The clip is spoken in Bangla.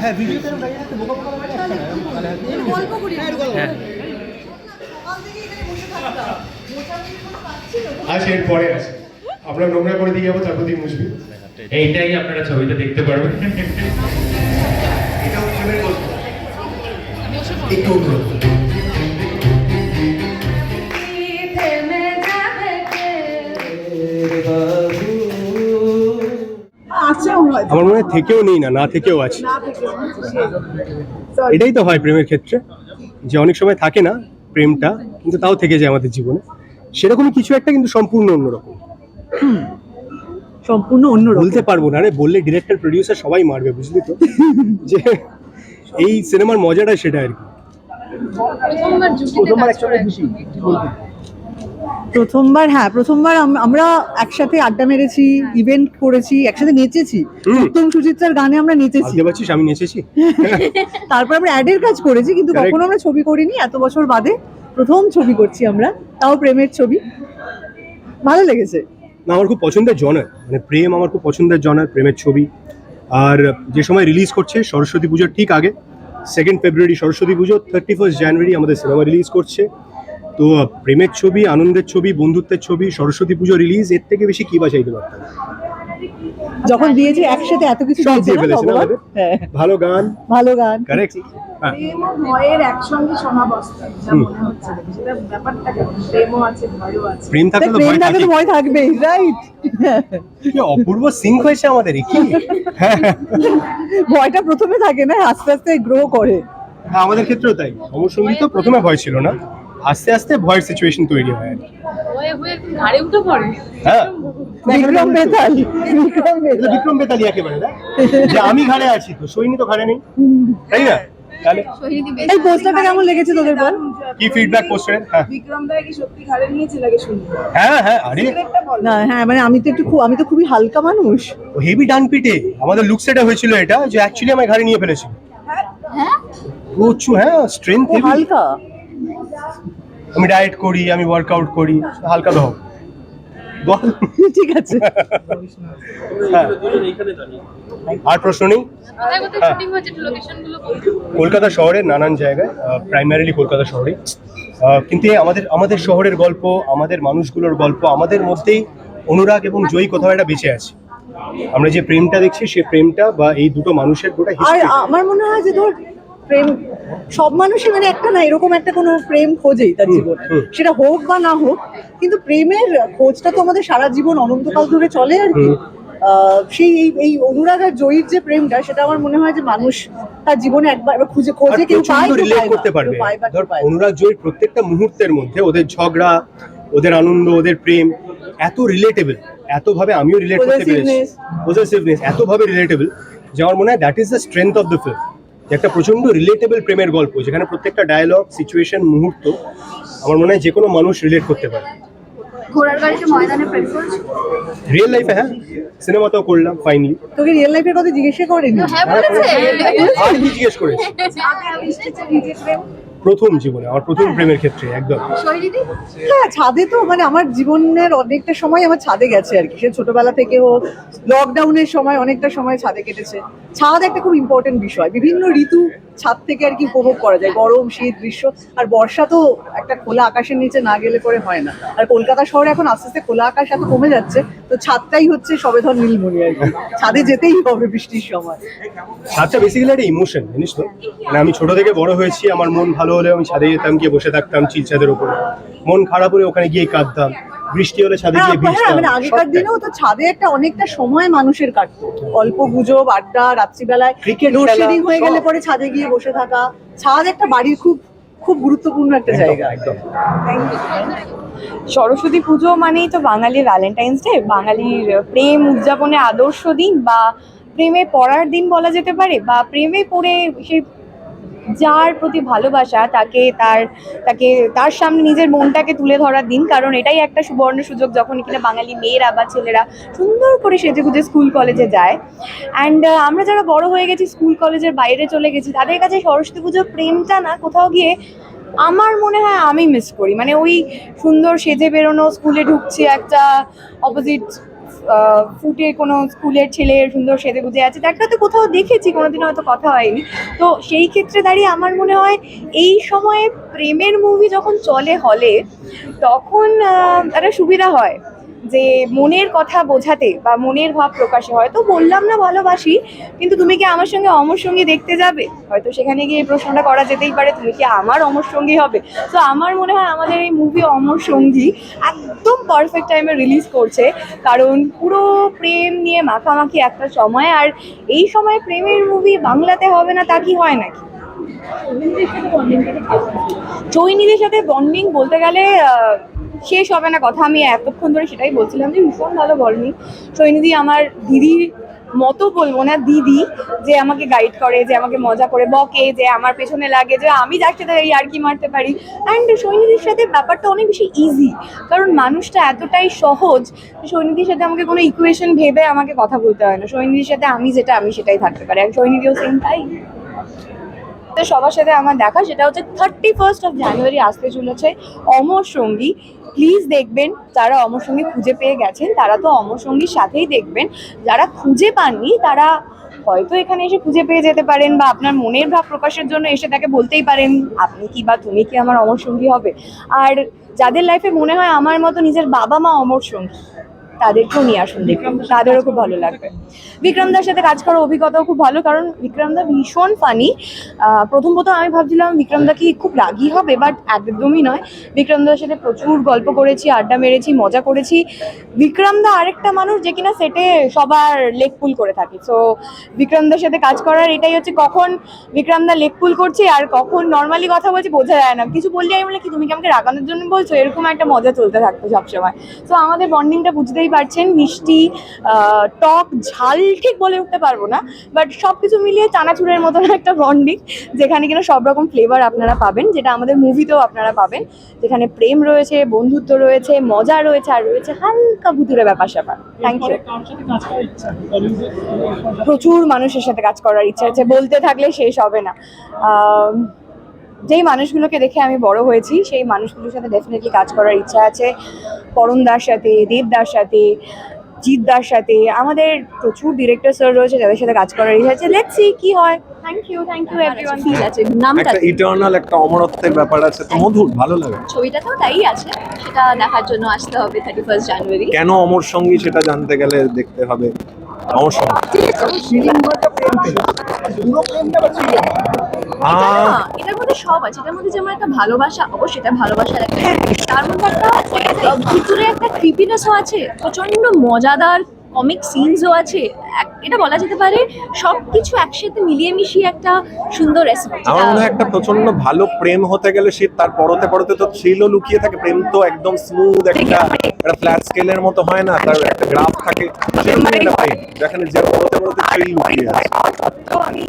হ্যাঁ ভিডিওতে বোকা বোকা মানে গল্প করি। হ্যাঁ। হ্যাঁ। আছে। আমরা নোংরা করে দিয়ে যাব তারপর দিয়ে মুছবি। এইটাই আপনারা ছবিতে দেখতে পারবেন। এটাও প্রেমের গল্প। একটু অনুরোধ আমার মনে হয় থেকেও নেই না না থেকেও আছে। এটাই তো হয় প্রেমের ক্ষেত্রে যে অনেক সময় থাকে না প্রেমটা কিন্তু তাও থেকে যায় আমাদের জীবনে। সেরকমই কিছু একটা কিন্তু সম্পূর্ণ অন্যরকম। সম্পূর্ণ অন্য বলতে পারব না আরে বললে ডিরেক্টর প্রডিউসার সবাই মারবে বুঝলি তো? যে এই সিনেমার মজাটা সেটা আর কি। প্রথমবার একসঙ্গে খুশি কি বলবি প্রথমবার হ্যাঁ প্রথমবার আমরা একসাথে আড্ডা মেরেছি ইভেন্ট করেছি একসাথে নেচেছি। উত্তম সুচিত্রার গানে আমরা নেচেছি। পারছিস আমি নেচেছি? তারপর আমরা অ্যাডের কাজ করেছি কিন্তু. কখনো আমরা ছবি করিনি এত বছর বাদে প্রথম ছবি করছি আমরা তাও প্রেমের ছবি। ভালো লেগেছে। না আমার খুব পছন্দের জনার মানে প্রেম আমার খুব পছন্দের জনার প্রেমের ছবি। আর যে সময় রিলিজ করছে সরস্বতী পুজোর ঠিক আগে সেকেন্ড ফেব্রুয়ারি সরস্বতী পুজো থার্টি ফার্স্ট জানুয়ারি আমাদের সিনেমা রিলিজ করছে। তো প্রেমের ছবি আনন্দের ছবি বন্ধুত্বের ছবি সরস্বতী পুজো রিলিজ এর থেকে বেশি কি বা চাইতে পারতাম? যখন দিয়েছে একসাথে এত কিছু সব দিয়ে না ফেলেছে না হ্যাঁ। ভালো গান। ভালো গান। কারেক্ট হ্যাঁ। প্রেম ও ভয়ের একসঙ্গে সমাবস্থা যা মনে হচ্ছে সেটা ব্যাপারটা প্রেমও আছে ভয়ও আছে। প্রেম থাকলে তো ভয় থাকলে থাকে তো ভয় থাকবেই রাইট কি অপূর্ব সিঙ্ক হয়েছে আমাদের কি? হ্যাঁ। ভয়টা প্রথমে থাকে না আস্তে আস্তে গ্রো করে। হ্যাঁ, আমাদের ক্ষেত্রেও তাই। অমর সংগীত তো প্রথমে ভয় ছিল না। আস্তে আস্তে ভয়ের সিচুয়েশন তৈরি হয়। হয়ে হয়ে হ্যাঁ। বিক্রম বেতাল। বিক্রম বেতালি। একেবারে না যে আমি ঘাড়ে আছি তো সৈনী তো ঘাড়ে নেই। তাই না? এই পোস্টারটা কেমন লেগেছে তোদের বল? কি ফিডব্যাক হ্যাঁ। বিক্রম দা কি সত্যি ঘাড়ে নিয়েছিল আগে শুনি হ্যাঁ হ্যাঁ আরে না হ্যাঁ মানে আমি তো একটু খুব আমি তো খুবই হালকা মানুষ। হেভি ডান পিটে আমাদের লুক সেটা হয়েছিল এটা যে অ্যাকচুয়ালি ঘাড়ে নিয়ে ফেলেছিল। প্রচুর হ্যাঁ স্ট্রেংথ ও হালকা? আমি ডায়েট করি আমি ওয়ার্কআউট করি হালকা তো হোক। বল। ঠিক আছে। হ্যাঁ। আর প্রশ্ন নেই? হ্যাঁ। কলকাতা শহরের নানান জায়গায় প্রাইমারিলি কলকাতা শহরে কিন্তু আমাদের আমাদের শহরের গল্প আমাদের মানুষগুলোর গল্প আমাদের মধ্যেই অনুরাগ এবং জয়ী কোথাও একটা বেঁচে আছে। আমরা যে প্রেমটা দেখছি সেই প্রেমটা বা এই দুটো মানুষের গোটা আমার মনে হয় যে ধর প্রেম সব মানুষই মানে একটা না এরকম একটা কোনো প্রেম খোঁজেই তার জীবনে। সেটা হোক বা না হোক কিন্তু প্রেমের খোঁজটা তো আমাদের সারা জীবন অনন্তকাল ধরে চলে আর কি। সেই এই এই অনুরাগ আর জয়ীর যে প্রেমটা সেটা আমার মনে হয় যে মানুষ তার জীবনে একবার খুঁজে খোঁজে কেউ পায় রিলেট করতে পারবে। অনুরাগ জয়ীর প্রত্যেকটা মুহূর্তের মধ্যে ওদের ঝগড়া ওদের আনন্দ ওদের প্রেম এত রিলেটেবল এত ভাবে আমিও রিলেট করতে পেরেছি. পজেসিভনেস এত ভাবে রিলেটেবল যে আমার মনে হয় that is the strength of the film একটা প্রচণ্ড রিলেটেবল প্রেমের গল্প যেখানে প্রত্যেকটা ডায়লগ সিচুয়েশন মুহূর্ত আমার মনে হয় যে কোনো মানুষ রিলেট করতে পারে। ঘোড়ার গাড়িতে ময়দানে প্রেম করছে? রিয়েল লাইফে হ্যাঁ। সিনেমাতেও করলাম ফাইনালি তোকে রিয়েল লাইফের কথা জিজ্ঞেস করেনি। হ্যাঁ বলেছে। জিজ্ঞেস করেছি প্রথম জীবনে আমার প্রথম প্রেমের ক্ষেত্রে একদম। হ্যাঁ ছাদে তো মানে আমার জীবনের অনেকটা সময় আমার ছাদে গেছে আর কি। সে ছোটবেলা থেকে হোক লকডাউনের সময় অনেকটা সময় ছাদে কেটেছে। ছাদ একটা খুব ইম্পর্টেন্ট বিষয়। বিভিন্ন ঋতু ছাদ থেকে আর কি উপভোগ করা যায়। গরম, শীত, গ্রীষ্ম, আর বর্ষা তো একটা খোলা আকাশের নিচে না গেলে পরে হয় না। আর কলকাতা শহরে এখন আস্তে আস্তে খোলা আকাশ এত কমে যাচ্ছে, তো ছাদটাই হচ্ছে সবেধন নীলমণি আর কি। ছাদে যেতেই হবে বৃষ্টির সময়। ছাদটা বেসিক্যালি একটা ইমোশন জানিস তো? মানে আমি ছোট থেকে বড় হয়েছি, আমার মন ভালো হলে আমি ছাদে যেতাম, গিয়ে বসে থাকতাম চিল ছাদের উপরে। মন খারাপ হলে ওখানে গিয়ে কাঁদতাম। বৃষ্টি হলে ছাদে হ্যাঁ গিয়ে হ্যাঁ, ভিজতাম মানে আগেকার। দিনেও তো ছাদে একটা অনেকটা সময় মানুষের কাটতো। অল্প গুজব আড্ডা রাত্রিবেলায় লোডশেডিং হয়ে গেলে পরে ছাদে গিয়ে বসে থাকা। ছাদ একটা বাড়ির খুব খুব গুরুত্বপূর্ণ একটা একদম, জায়গা। একদম। সরস্বতী পুজো মানেই তো বাঙালির ভ্যালেন্টাইন্স ডে বাঙালির প্রেম উদযাপনে আদর্শ দিন বা প্রেমে পড়ার দিন বলা যেতে পারে বা প্রেমে পড়ে সে যার প্রতি ভালোবাসা, তাকে তার তাকে, তার সামনে নিজের মনটাকে তুলে ধরার দিন। কারণ এটাই একটা সুবর্ণ সুযোগ যখন কিনা বাঙালি মেয়েরা বা ছেলেরা সুন্দর করে সেজে গুজে স্কুল কলেজে যায়। অ্যান্ড আমরা যারা বড় হয়ে গেছি, স্কুল কলেজের বাইরে চলে গেছি, তাদের কাছে সরস্বতী পুজোর প্রেমটা না, কোথাও গিয়ে আমার মনে হয় আমি মিস করি। মানে ওই সুন্দর সেজে বেরোনো, স্কুলে ঢুকছি একটা অপোজিট ফুটে কোনো স্কুলের ছেলে সুন্দর সেজে গুজে আছে। দেখা তো কোথাও দেখেছি কোনোদিন হয়তো কথা হয়নি। তো সেই ক্ষেত্রে দাঁড়িয়ে আমার মনে হয় এই সময়ে প্রেমের মুভি যখন চলে হলে তখন একটা সুবিধা হয়। যে মনের কথা বোঝাতে বা মনের ভাব প্রকাশে হয়তো বললাম না ভালোবাসি কিন্তু তুমি কি আমার সঙ্গে অমর সঙ্গী দেখতে যাবে? হয়তো সেখানে গিয়ে এই প্রশ্নটা করা যেতেই পারে তুমি কি আমার অমর সঙ্গী হবে? তো আমার মনে হয় আমাদের এই মুভি অমর সঙ্গী একদম পারফেক্ট টাইমে রিলিজ করছে কারণ পুরো প্রেম নিয়ে মাখামাখি একটা সময় আর এই সময় প্রেমের মুভি বাংলাতে হবে না তা কি হয় নাকি? চৈনিদের সাথে বন্ডিং বলতে গেলে শেষ হবে না কথা। আমি এতক্ষণ ধরে সেটাই বলছিলাম যে ভীষণ ভালো বলনি। চৈনিদি আমার দিদির মতো বলব না, দিদি, যে আমাকে গাইড করে, যে আমাকে মজা করে, বকে, যে আমার পেছনে লাগে, যে আমি যার সাথে এই আর কি মারতে পারি। অ্যান্ড সৈনিধির সাথে ব্যাপারটা অনেক বেশি ইজি কারণ মানুষটা এতটাই সহজ, যে সৈনিধির সাথে আমাকে কোনো ইকুয়েশন ভেবে আমাকে কথা বলতে হয় না। সৈনিধির সাথে আমি যেটা, আমি সেটাই থাকতে পারি। আর সৈনিধিও সেম তাই। সবার সাথে আমার দেখা, সেটা হচ্ছে থার্টি ফার্স্ট অফ জানুয়ারি আসতে চলেছে অমর সঙ্গী। প্লিজ দেখবেন, যারা অমর সঙ্গী খুঁজে পেয়ে গেছেন, তারা তো অমর সঙ্গীর সাথেই দেখবেন। যারা খুঁজে পাননি, তারা হয়তো এখানে এসে খুঁজে পেয়ে যেতে পারেন বা আপনার মনের ভাব প্রকাশের জন্য এসে তাকে বলতেই পারেন, আপনি কি বা তুমি কি আমার অমর সঙ্গী হবে? আর যাদের লাইফে মনে হয় আমার মতো নিজের বাবা মা অমর সঙ্গী তাদেরকেও নিয়ে আসুন দেখবেন তাদেরও খুব ভালো লাগবে। বিক্রমদার সাথে কাজ করার অভিজ্ঞতাও খুব ভালো, কারণ বিক্রমদা ভীষণ ফানি প্রথম প্রথম আমি ভাবছিলাম বিক্রমদা কি খুব রাগী হবে বাট একদমই নয়। বিক্রমদার সাথে প্রচুর গল্প করেছি, আড্ডা মেরেছি, মজা করেছি। বিক্রমদা আরেকটা মানুষ যে কিনা সেটে সবার লেগ পুল করে থাকে। সো বিক্রমদার সাথে কাজ করার এটাই হচ্ছে কখন বিক্রমদা লেগ পুল করছে আর কখন নর্মালি কথা বলছে বোঝা যায় না। কিছু বললে আমি বলি, কি তুমি কি আমাকে রাগানোর জন্য বলছো? এরকম একটা মজা চলতে থাকতো সবসময়। তো আমাদের বন্ডিংটা বুঝতেই পারছেন মিষ্টি টক ঝাল ঠিক বলে উঠতে পারব না বাট সব কিছু মিলিয়ে চানাচুরের মতন একটা বন্ডিং যেখানে কিনা সব রকম ফ্লেভার আপনারা পাবেন যেটা আমাদের মুভিতেও আপনারা পাবেন যেখানে প্রেম রয়েছে বন্ধুত্ব রয়েছে মজা রয়েছে আর রয়েছে হালকা ভুতুরে ব্যাপার স্যাপার। থ্যাংক ইউ প্রচুর মানুষের সাথে কাজ করার ইচ্ছা আছে বলতে থাকলে শেষ হবে না। যেই মানুষগুলোকে দেখে আমি বড় হয়েছি সেই মানুষগুলোর সাথে ডেফিনেটলি কাজ করার ইচ্ছা আছে। পরমদার সাথে দেবদার সাথে জিৎদার সাথে আমাদের প্রচুর ডিরেক্টর স্যার রয়েছে যাদের সাথে কাজ করার ইচ্ছা আছে। লেটস সি কি হয়। Thank you thank you everyone feel আছে নামটা একটা ইটার্নাল একটা অমরত্বের ব্যাপার আছে। তো মধুর ভালো লাগে। ছবিটা তো তাই আছে। সেটা দেখার জন্য আসতে হবে থার্টি ফার্স্ট জানুয়ারি কেন অমর সঙ্গী সেটা জানতে গেলে দেখতে হবে। অমর সঙ্গী। এটার মধ্যে সব আছে, এটার মধ্যে যেমন একটা ভালোবাসা, অবশ্যই এটা ভালোবাসার একটা তার মধ্যে একটা একটা ক্রিপিনেসও আছে প্রচণ্ড মজাদার কমিক সিনসও আছে এটা বলা যেতে পারে সবকিছু একসাথে মিলিয়ে মিশিয়ে একটা সুন্দর রেসিপি আমার মনে হয় একটা প্রচণ্ড ভালো প্রেম হতে গেলে সে তার পরতে পরতে তো থ্রিলও লুকিয়ে থাকে প্রেম তো একদম স্মুথ একটা একটা ফ্ল্যাট স্কেলের মতো হয় না তার একটা গ্রাফ থাকে যেখানে যে পরতে পরতে থ্রিল লুকিয়ে আছে তো আমি